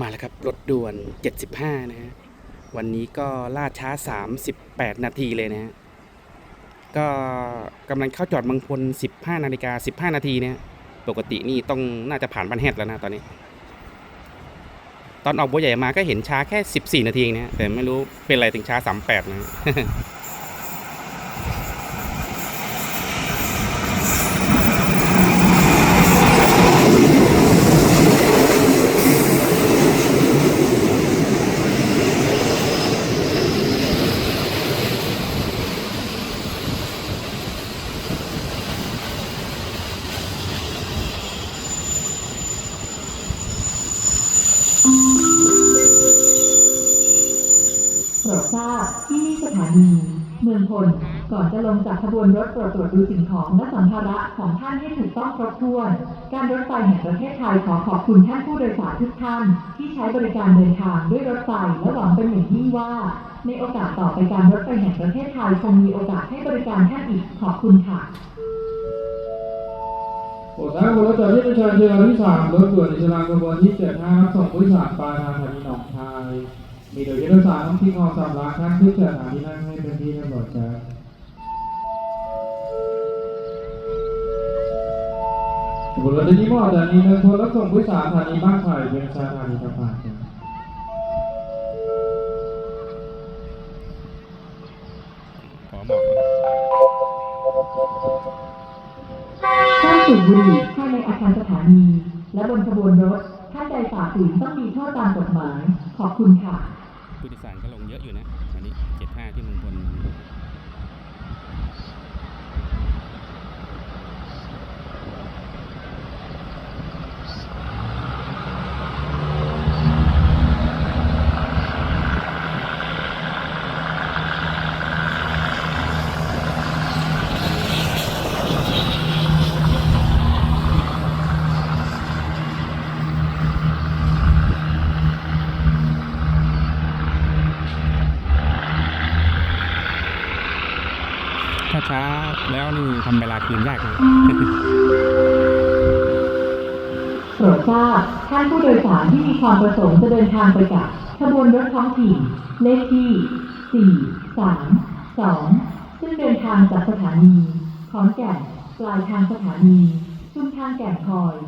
มาแล้วครับรถด่วน 75 นะฮะวันนี้ก็ล่าช้า 38 นาทีเลยนะฮะก็กำลังเข้าจอดบางพล15 นาฬิกา 15 นาทีเนี่ยปกตินี่ต้องน่าจะผ่านบันแฮดแล้วนะตอนนี้ ตอนออกบัวใหญ่มาก็เห็นช้าแค่ 14 นาทีเองนะแต่ไม่รู้เป็นอะไรถึงช้า 38 นะ โปรดทราบที่นี่สถานีเมืองพลก่อนจะลงจากขบวนรถโปรดตรวจดูสิ่งของและสัมภาระของท่านให้ถูกต้องครบถ้วน การรถไฟแห่งประเทศไทยขอขอบคุณท่านผู้โดยสารทุกท่าน ที่ใช้บริการเดินทางด้วยรถไฟและหวังเป็นอย่างยิ่งว่า ในโอกาสต่อไปการรถไฟแห่งประเทศไทยคงมีโอกาสให้บริการท่านอีกขอบคุณค่ะ โปรดทราบรถจอดที่ประชาชนที่สามรถด่วนในชลากรบวนที่เจ็ดห้ารับส่งผู้โดยสารปลายทางสถานีหนองคาย มีโดยที่โดยสารต้องทิ้งของสำลักท่านทุกสถานีนั่งให้เป็นที่เรียบร้อยจ้าบนรถที่มอสถานีเมืองพลรับส่งผู้โดยสารสถานีบ้านไผ่เป็นสถานีตะพานจ้าขอบอกห้าม สูบบุหรี่ภายในอาคารสถานี และบนขบวนรถท่านใดฝ่าฝืนต้องมีโทษตามกฎหมาย ขอบคุณค่ะ ผู้โดยสารก็ลงเยอะอยู่นะวันนี้ 75 ที่เมืองพล ถ้าช้าแล้วนี่ทำเวลาคืนยากเลยโปรดทราบท่านผู้โดยสารที่มีความประสงค์จะเดินทางไปกับขบวนรถท้องถิ่นเลขที่ 4 3 2 ซึ่งเดินทางจากสถานีขอนแก่นปลายทางสถานีชุมทางแก่นคอย